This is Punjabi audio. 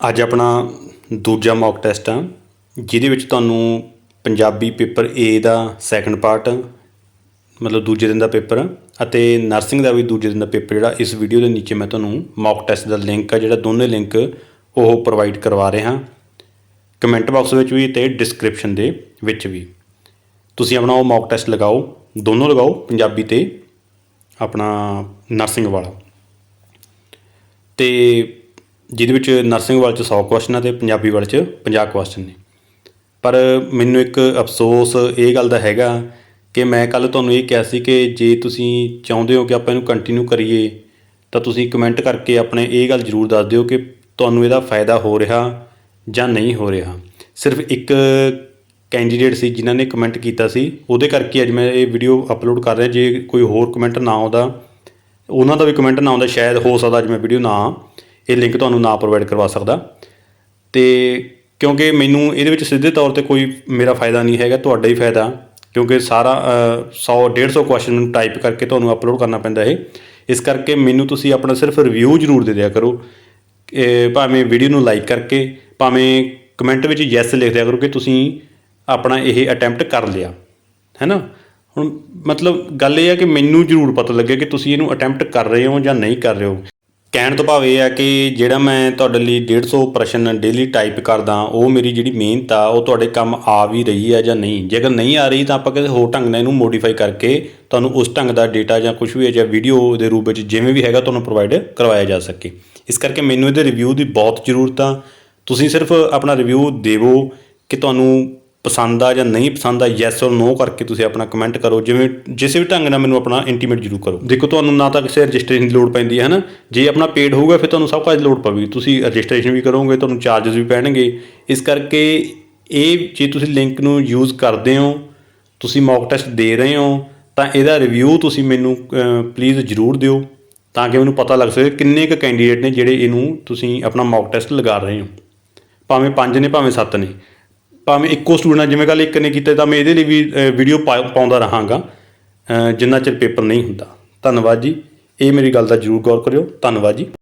ਅੱਜ ਆਪਣਾ ਦੂਜਾ ਮੌਕ ਟੈਸਟ ਆ, ਜਿਹਦੇ ਵਿੱਚ ਤੁਹਾਨੂੰ ਪੰਜਾਬੀ ਪੇਪਰ ਏ ਦਾ ਸੈਕੰਡ ਪਾਰਟ ਮਤਲਬ ਦੂਜੇ ਦਿਨ ਦਾ ਪੇਪਰ, ਅਤੇ ਨਰਸਿੰਗ ਦਾ ਵੀ ਦੂਜੇ ਦਿਨ ਦਾ ਪੇਪਰ ਜਿਹੜਾ ਇਸ ਵੀਡੀਓ ਦੇ ਨੀਚੇ ਮੈਂ ਤੁਹਾਨੂੰ ਮੌਕ ਟੈਸਟ ਦਾ ਲਿੰਕ ਆ, ਜਿਹੜਾ ਦੋਨੇ ਲਿੰਕ ਉਹ ਪ੍ਰੋਵਾਈਡ ਕਰਵਾ ਰਿਹਾ। ਕਮੈਂਟ ਬਾਕਸ ਵਿੱਚ ਵੀ ਤੇ ਡਿਸਕ੍ਰਿਪਸ਼ਨ ਦੇ ਵਿੱਚ ਵੀ। ਤੁਸੀਂ ਆਪਣਾ ਉਹ ਮੌਕ ਟੈਸਟ ਲਗਾਓ, ਦੋਨੋਂ ਲਗਾਓ, ਪੰਜਾਬੀ ਤੇ ਆਪਣਾ ਨਰਸਿੰਗ ਵਾਲਾ। ਤੇ ਜਿਹਦੇ ਵਿੱਚ ਨਰਸਿੰਗ ਵਾਲੇ ਚ 100 ਕੁਐਸਚਨ ਆ ਤੇ ਪੰਜਾਬੀ ਵਾਲੇ ਚ 50 ਕੁਐਸਚਨ ਨੇ। ਪਰ ਮੈਨੂੰ ਇੱਕ ਅਫਸੋਸ ਇਹ ਗੱਲ ਦਾ ਹੈਗਾ ਕਿ ਮੈਂ ਕੱਲ ਤੁਹਾਨੂੰ ਇਹ ਕਿਹਾ ਸੀ ਕਿ ਜੇ ਤੁਸੀਂ ਚਾਹੁੰਦੇ ਹੋ ਕਿ ਆਪਾਂ ਇਹਨੂੰ ਕੰਟੀਨਿਊ ਕਰੀਏ, ਤਾਂ ਤੁਸੀਂ ਕਮੈਂਟ ਕਰਕੇ ਆਪਣੇ ਇਹ ਗੱਲ ਜ਼ਰੂਰ ਦੱਸ ਦਿਓ ਕਿ ਤੁਹਾਨੂੰ ਇਹਦਾ ਫਾਇਦਾ ਹੋ ਰਿਹਾ ਜਾਂ ਨਹੀਂ ਹੋ ਰਿਹਾ। ਸਿਰਫ ਇੱਕ ਕੈਂਡੀਡੇਟ ਸੀ ਜਿਨ੍ਹਾਂ ਨੇ ਕਮੈਂਟ ਕੀਤਾ ਸੀ, ਉਹਦੇ ਕਰਕੇ ਅੱਜ ਮੈਂ ਇਹ ਵੀਡੀਓ ਅਪਲੋਡ ਕਰ ਰਿਹਾ। ਜੇ ਕੋਈ ਹੋਰ ਕਮੈਂਟ ਨਾ ਆਉਂਦਾ, ਉਹਨਾਂ ਦਾ ਵੀ ਕਮੈਂਟ ਨਾ ਆਉਂਦਾ, ਸ਼ਾਇਦ ਹੋ ਸਕਦਾ ਅੱਜ ਮੈਂ ਵੀਡੀਓ ਨਾ ਇਹ ਲਿੰਕ ਤੁਹਾਨੂੰ ਨਾ ਪ੍ਰੋਵਾਈਡ ਕਰਵਾ ਸਕਦਾ। ਤੇ ਕਿਉਂਕਿ ਮੈਨੂੰ ਇਹਦੇ ਵਿੱਚ ਸਿੱਧੇ ਤੌਰ ਤੇ ਕੋਈ ਮੇਰਾ ਫਾਇਦਾ ਨਹੀਂ ਹੈਗਾ, ਤੁਹਾਡਾ ਹੀ ਫਾਇਦਾ। ਕਿਉਂਕਿ ਸਾਰਾ 100 150 ਕੁਐਸਚਨ ਨੂੰ ਟਾਈਪ ਕਰਕੇ ਤੁਹਾਨੂੰ ਅਪਲੋਡ ਕਰਨਾ ਪੈਂਦਾ ਇਹ। ਇਸ ਕਰਕੇ ਮੈਨੂੰ ਤੁਸੀਂ ਆਪਣਾ ਸਿਰਫ ਰਿਵਿਊ ਜ਼ਰੂਰ ਦੇ ਦਿਆ ਕਰੋ। ਭਾਵੇਂ ਵੀਡੀਓ ਨੂੰ ਲਾਈਕ ਕਰਕੇ, ਭਾਵੇਂ ਕਮੈਂਟ ਵਿੱਚ ਯੈਸ ਲਿਖ ਦਿਆ ਕਰੋ ਕਿ ਤੁਸੀਂ ਆਪਣਾ ਇਹ ਅਟੈਂਪਟ ਕਰ ਲਿਆ। ਹੈ ਨਾ ਹੁਣ ਮਤਲਬ ਗੱਲ ਇਹ ਹੈ ਕਿ ਮੈਨੂੰ ਜ਼ਰੂਰ ਪਤਾ ਲੱਗੇ ਕਿ ਤੁਸੀਂ ਇਹਨੂੰ ਅਟੈਂਪਟ ਕਰ ਰਹੇ ਹੋ ਜਾਂ ਨਹੀਂ ਕਰ ਰਹੇ ਹੋ। ਕਹਿਣ ਤੋਂ ਭਾਵ ਇਹ ਆ ਕਿ ਜਿਹੜਾ ਮੈਂ ਤੁਹਾਡੇ ਲਈ 150 ਪ੍ਰਸ਼ਨ ਡੇਲੀ ਟਾਈਪ ਕਰਦਾ, ਉਹ ਮੇਰੀ ਜਿਹੜੀ ਮਿਹਨਤ ਆ, ਉਹ ਤੁਹਾਡੇ ਕੰਮ ਆ ਵੀ ਰਹੀ ਆ ਜਾਂ ਨਹੀਂ? ਜੇਕਰ ਨਹੀਂ ਆ ਰਹੀ, ਤਾਂ ਆਪਾਂ ਕਿਸੇ ਹੋਰ ਢੰਗ ਨਾਲ ਇਹਨੂੰ ਮੋਡੀਫਾਈ ਕਰਕੇ ਤੁਹਾਨੂੰ ਉਸ ਢੰਗ ਦਾ ਡੇਟਾ ਜਾਂ ਕੁਝ ਵੀ ਹੈ ਜਾਂ ਵੀਡੀਓ ਦੇ ਰੂਪ ਵਿੱਚ ਜਿਵੇਂ ਵੀ ਹੈਗਾ ਤੁਹਾਨੂੰ ਪ੍ਰੋਵਾਈਡ ਕਰਵਾਇਆ ਜਾ ਸਕੇ। ਇਸ ਕਰਕੇ ਮੈਨੂੰ ਇਹਦੇ ਰਿਵਿਊ ਦੀ ਬਹੁਤ ਜ਼ਰੂਰਤ ਆ। ਤੁਸੀਂ ਸਿਰਫ ਆਪਣਾ ਰਿਵਿਊ ਦੇਵੋ ਕਿ ਤੁਹਾਨੂੰ ਪਸੰਦ ਆ ਜਾਂ ਨਹੀਂ ਪਸੰਦ ਆ ਯੈਸ ਔਰ ਨੋ ਕਰਕੇ ਤੁਸੀਂ ਆਪਣਾ ਕਮੈਂਟ ਕਰੋ। ਜਿਵੇਂ, ਜਿਸੇ ਵੀ ਢੰਗ ਨਾਲ ਮੈਨੂੰ ਆਪਣਾ ਇੰਟੀਮੇਟ ਜ਼ਰੂਰ ਕਰੋ। ਦੇਖੋ, ਤੁਹਾਨੂੰ ਨਾ ਤਾਂ ਕਿਸੇ ਰਜਿਸਟ੍ਰੇਸ਼ਨ ਦੀ ਲੋੜ ਪੈਂਦੀ ਹੈ, ਹਨਾ? ਜੇ ਆਪਣਾ ਪੇਡ ਹੋਊਗਾ, ਫਿਰ ਤੁਹਾਨੂੰ ਸਭ ਕੁਝ ਦੀ ਲੋੜ ਪਵੇਗੀ। ਤੁਸੀਂ ਰਜਿਸਟ੍ਰੇਸ਼ਨ ਵੀ ਕਰੋਗੇ, ਤੁਹਾਨੂੰ ਚਾਰजेस ਵੀ ਪੈਣਗੇ। ਇਸ ਕਰਕੇ ਇਹ ਜੇ ਤੁਸੀਂ ਲਿੰਕ ਨੂੰ ਯੂਜ਼ ਕਰਦੇ ਹੋ, ਤੁਸੀਂ ਮੌਕ ਟੈਸਟ ਦੇ ਰਹੇ ਹੋ, ਤਾਂ ਇਹਦਾ ਰਿਵਿਊ ਤੁਸੀਂ ਮੈਨੂੰ ਪਲੀਜ਼ ਜ਼ਰੂਰ ਦਿਓ, ਤਾਂ ਕਿ ਮੈਨੂੰ ਪਤਾ ਲੱਗ ਸਕੇ ਕਿੰਨੇ ਕੁ ਕੈਂਡੀਡੇਟ ਨੇ ਜਿਹੜੇ ਇਹਨੂੰ ਤੁਸੀਂ ਆਪਣਾ ਮੌਕ ਟੈਸਟ ਲਗਾ ਰਹੇ ਹੋ। ਭਾਵੇਂ 5 ਨੇ, ਭਾਵੇਂ 7 ਨੇ। ਭਾਵੇਂ ਇੱਕੋ ਸਟੂਡੈਂਟ ਜਿਵੇਂ ਕੱਲ ਇੱਕ ਨੇ ਕੀਤਾ ਤਾਂ ਮੈਂ ਇਹਦੇ ਲਈ ਵੀ ਵੀਡੀਓ ਪਾਉਂਦਾ ਰਹਾਂਗਾ। ਜਿੰਨਾ ਚਿਰ ਪੇਪਰ ਨਹੀਂ ਹੁੰਦਾ। ਧੰਨਵਾਦ ਜੀ। ਇਹ ਮੇਰੀ ਗੱਲ ਦਾ ਜ਼ਰੂਰ ਗੌਰ ਕਰਿਓ। ਧੰਨਵਾਦ ਜੀ।